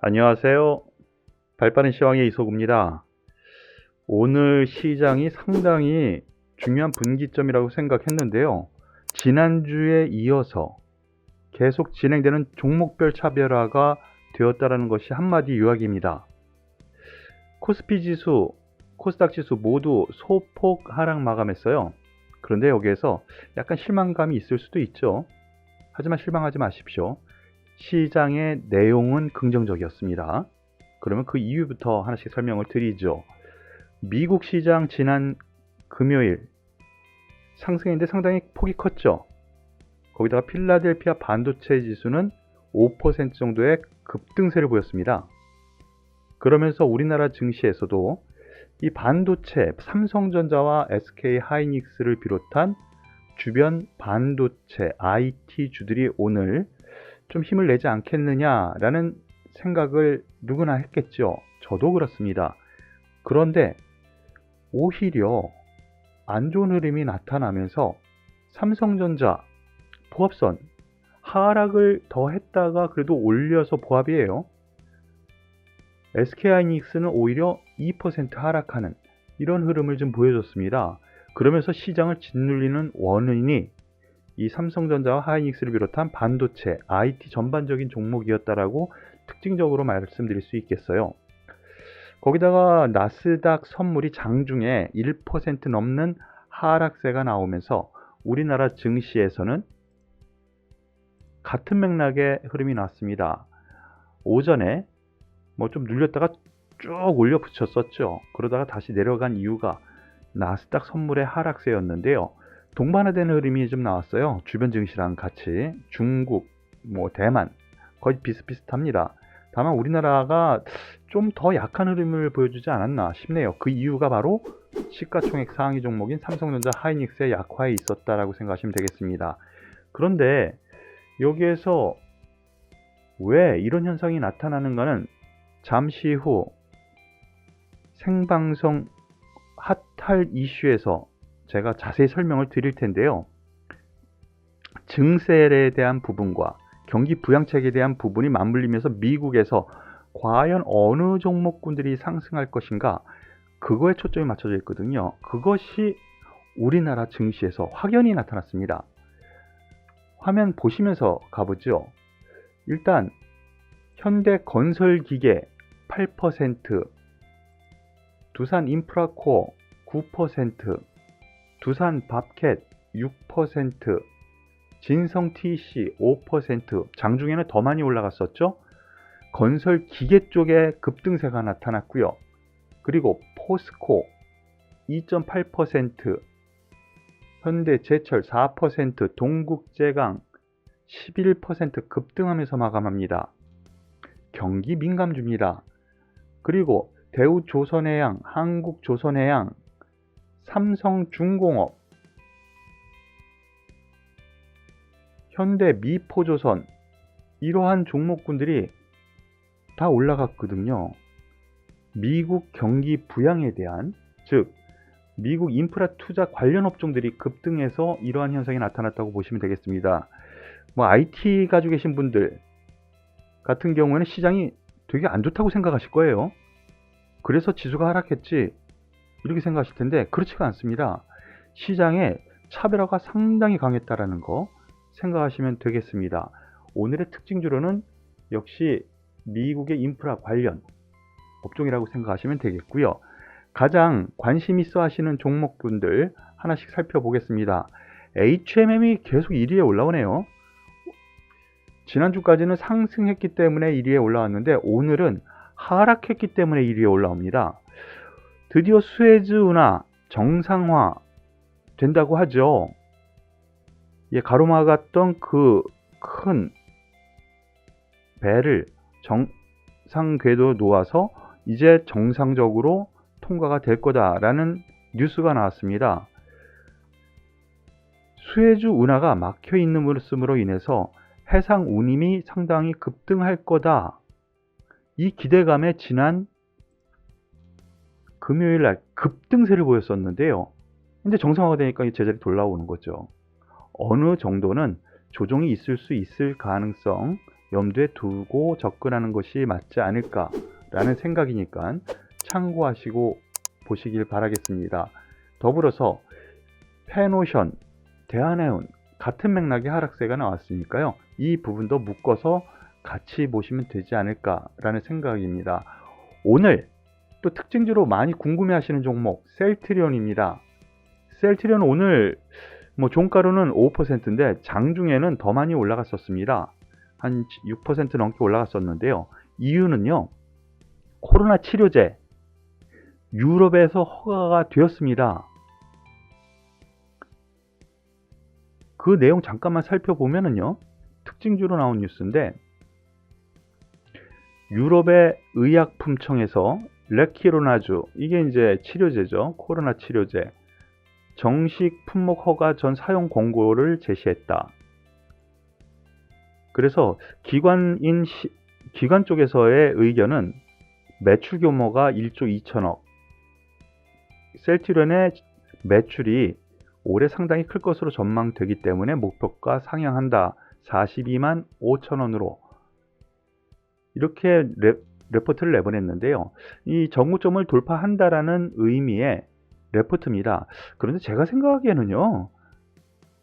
안녕하세요. 발빠른 시황의 이소구입니다. 오늘 시장이 상당히 중요한 분기점이라고 생각했는데요. 지난주에 이어서 계속 진행되는 종목별 차별화가 되었다는 것이 한마디 요약입니다. 코스피 지수, 코스닥 지수 모두 소폭 하락 마감했어요. 그런데 여기에서 약간 실망감이 있을 수도 있죠. 하지만 실망하지 마십시오. 시장의 내용은 긍정적이었습니다. 그러면 그 이유부터 하나씩 설명을 드리죠. 미국 시장 지난 금요일 상승했는데 상당히 폭이 컸죠. 거기다가 필라델피아 반도체 지수는 5% 정도의 급등세를 보였습니다. 그러면서 우리나라 증시에서도 이 반도체 삼성전자와 SK 하이닉스를 비롯한 주변 반도체 IT 주들이 오늘 좀 힘을 내지 않겠느냐라는 생각을 누구나 했겠죠. 저도 그렇습니다. 그런데 오히려 안 좋은 흐름이 나타나면서 삼성전자 보합선 하락을 더 했다가 그래도 올려서 보합이에요. SK하이닉스는 오히려 2% 하락하는 이런 흐름을 좀 보여줬습니다. 그러면서 시장을 짓눌리는 원인이 이 삼성전자와 하이닉스를 비롯한 반도체, IT 전반적인 종목이었다라고 특징적으로 말씀드릴 수 있겠어요. 거기다가 나스닥 선물이 장중에 1% 넘는 하락세가 나오면서 우리나라 증시에서는 같은 맥락의 흐름이 나왔습니다. 오전에 뭐 좀 눌렸다가 쭉 올려 붙였었죠. 그러다가 다시 내려간 이유가 나스닥 선물의 하락세였는데요. 동반화되는 흐름이 좀 나왔어요. 주변 증시랑 같이 중국, 뭐 대만 거의 비슷비슷합니다. 다만 우리나라가 좀 더 약한 흐름을 보여주지 않았나 싶네요. 그 이유가 바로 시가총액 상위 종목인 삼성전자 하이닉스의 약화에 있었다라고 생각하시면 되겠습니다. 그런데 여기에서 왜 이런 현상이 나타나는가는 잠시 후 생방송 핫할 이슈에서 제가 자세히 설명을 드릴 텐데요. 증세에 대한 부분과 경기 부양책에 대한 부분이 맞물리면서 미국에서 과연 어느 종목군들이 상승할 것인가 그거에 초점이 맞춰져 있거든요. 그것이 우리나라 증시에서 확연히 나타났습니다. 화면 보시면서 가보죠. 일단 현대 건설기계 8%, 두산 인프라코어 9%, 두산 밥캣 6%, 진성 TC 5%, 장중에는 더 많이 올라갔었죠. 건설 기계 쪽에 급등세가 나타났고요. 그리고 포스코 2.8%, 현대제철 4%, 동국제강 11% 급등하면서 마감합니다. 경기 민감주입니다. 그리고 대우조선해양, 한국조선해양, 삼성중공업, 현대미포조선 이러한 종목군들이 다 올라갔거든요. 미국 경기 부양에 대한 즉 미국 인프라 투자 관련 업종들이 급등해서 이러한 현상이 나타났다고 보시면 되겠습니다. 뭐 IT 가지고 계신 분들 같은 경우에는 시장이 되게 안 좋다고 생각하실 거예요. 그래서 지수가 하락했지 이렇게 생각하실 텐데 그렇지가 않습니다. 시장에 차별화가 상당히 강했다라는 거 생각하시면 되겠습니다. 오늘의 특징주로는 역시 미국의 인프라 관련 업종이라고 생각하시면 되겠고요. 가장 관심 있어 하시는 종목분들 하나씩 살펴보겠습니다. HMM이 계속 1위에 올라오네요. 지난주까지는 상승했기 때문에 1위에 올라왔는데 오늘은 하락했기 때문에 1위에 올라옵니다. 드디어 수에즈 운하 정상화 된다고 하죠. 예, 가로막았던 그 큰 배를 정상 궤도 놓아서 이제 정상적으로 통과가 될 거다라는 뉴스가 나왔습니다. 수에즈 운하가 막혀 있는 모습으로 인해서 해상 운임이 상당히 급등할 거다. 이 기대감에 지난 금요일 날 급등세를 보였었는데요. 이제 정상화가 되니까 이 제자리 돌아오는 거죠. 어느 정도는 조정이 있을 수 있을 가능성 염두에 두고 접근하는 것이 맞지 않을까라는 생각이니까 참고하시고 보시길 바라겠습니다. 더불어서 페노션, 대한해운 같은 맥락의 하락세가 나왔으니까요. 이 부분도 묶어서 같이 보시면 되지 않을까라는 생각입니다. 오늘 또 특징주로 많이 궁금해 하시는 종목 셀트리온입니다. 셀트리온 오늘 뭐 종가로는 5%인데 장중에는 더 많이 올라갔었습니다. 한 6% 넘게 올라갔었는데요. 이유는요. 코로나 치료제 유럽에서 허가가 되었습니다. 그 내용 잠깐만 살펴보면은요. 특징주로 나온 뉴스인데 유럽의 의약품청에서 레키로나주 이게 이제 치료제죠. 코로나 치료제 정식 품목 허가 전 사용 공고를 제시했다. 그래서 기관인 시- 기관 쪽에서의 의견은 매출 규모가 1조 2천억. 셀트리온의 매출이 올해 상당히 클 것으로 전망되기 때문에 목표가 상향한다. 42만 5천 원으로 이렇게 레, 레포트를 내보냈는데요. 이 정고점을 돌파한다라는 의미의 레포트입니다. 그런데 제가 생각하기에는요.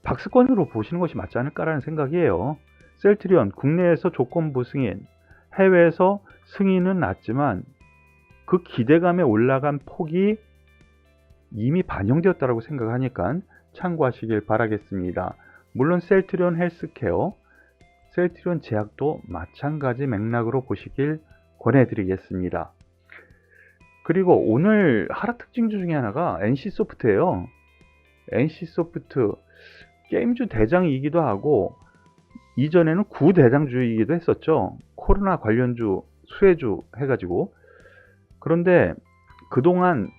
박스권으로 보시는 것이 맞지 않을까라는 생각이에요. 셀트리온 국내에서 조건부 승인, 해외에서 승인은 낮지만 그 기대감에 올라간 폭이 이미 반영되었다고 생각하니까 참고하시길 바라겠습니다. 물론 셀트리온 헬스케어, 셀트리온 제약도 마찬가지 맥락으로 보시길 권해드리겠습니다. 그리고 오늘 하락 특징주 중에 하나가 NC소프트예요. NC소프트 게임주 대장이기도 하고 이전에는 구대장주이기도 했었죠. 코로나 관련주, 수혜주 해가지고. 그런데 그동안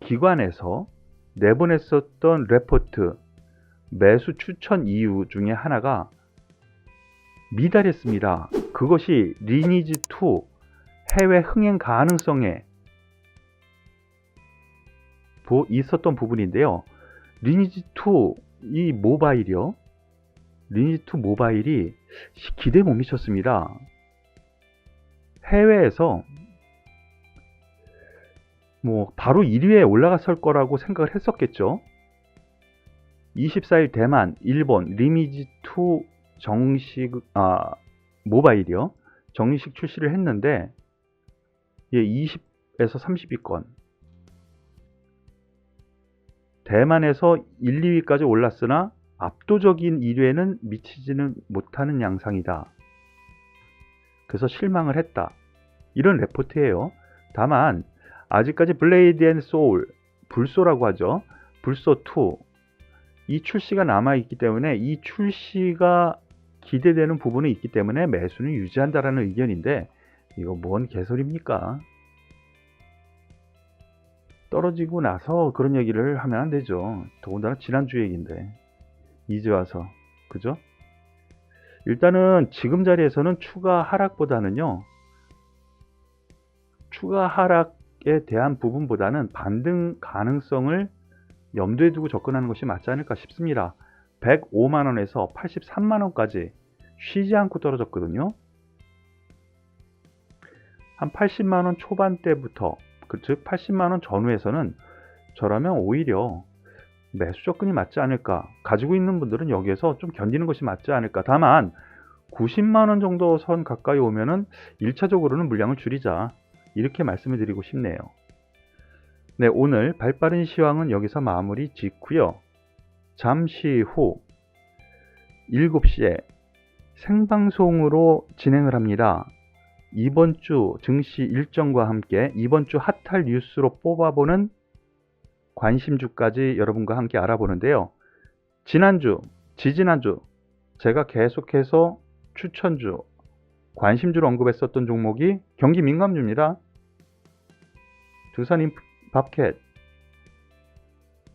기관에서 내보냈었던 레포트 매수 추천 이유 중에 하나가 미달했습니다. 그것이 리니지2 해외 흥행 가능성에 부- 있었던 부분인데요. 리니지2 이 모바일이요. 리니지2 모바일이 시- 기대에 못 미쳤습니다. 해외에서 뭐 바로 1위에 올라갔을 거라고 생각을 했었겠죠. 24일 대만, 일본 리니지2 정식 아 모바일이요. 정식 출시를 했는데 예, 20에서 30위권. 대만에서 1, 2위까지 올랐으나 압도적인 1위에는 미치지는 못하는 양상이다. 그래서 실망을 했다. 이런 레포트예요. 다만 아직까지 블레이드 앤 소울, 불소라고 하죠. 불소 2. 이 출시가 남아 있기 때문에 이 출시가 기대되는 부분이 있기 때문에 매수는 유지한다라는 의견인데 이거 뭔 개소리입니까? 떨어지고 나서 그런 얘기를 하면 안 되죠. 더군다나 지난주 얘기인데 이제 와서 그죠? 일단은 지금 자리에서는 추가 하락보다는요. 추가 하락에 대한 부분보다는 반등 가능성을 염두에 두고 접근하는 것이 맞지 않을까 싶습니다. 105만원에서 83만원까지 쉬지 않고 떨어졌거든요. 한 80만원 초반대부터, 그즉 80만원 전후에서는 저라면 오히려 매수 접근이 맞지 않을까. 가지고 있는 분들은 여기에서 좀 견디는 것이 맞지 않을까. 다만 90만원 정도 선 가까이 오면은 1차적으로는 물량을 줄이자. 이렇게 말씀을 드리고 싶네요. 네, 오늘 발빠른 시황은 여기서 마무리 짓고요. 잠시 후 7시에 생방송으로 진행을 합니다. 이번 주 증시 일정과 함께 이번 주 핫할 뉴스로 뽑아보는 관심주까지 여러분과 함께 알아보는데요. 지난주, 지지난주 제가 계속해서 추천주, 관심주로 언급했었던 종목이 경기 민감주입니다. 두산 인밥켓,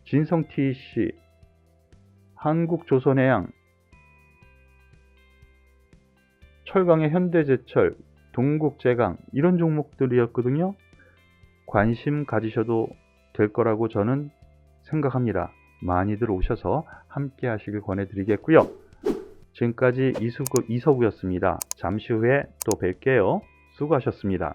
진성 TC, 한국조선해양, 철강의 현대제철, 동국제강 이런 종목들이었거든요. 관심 가지셔도 될 거라고 저는 생각합니다. 많이들 오셔서 함께 하시길 권해드리겠고요. 지금까지 이수구, 이서구였습니다. 잠시 후에 또 뵐게요. 수고하셨습니다.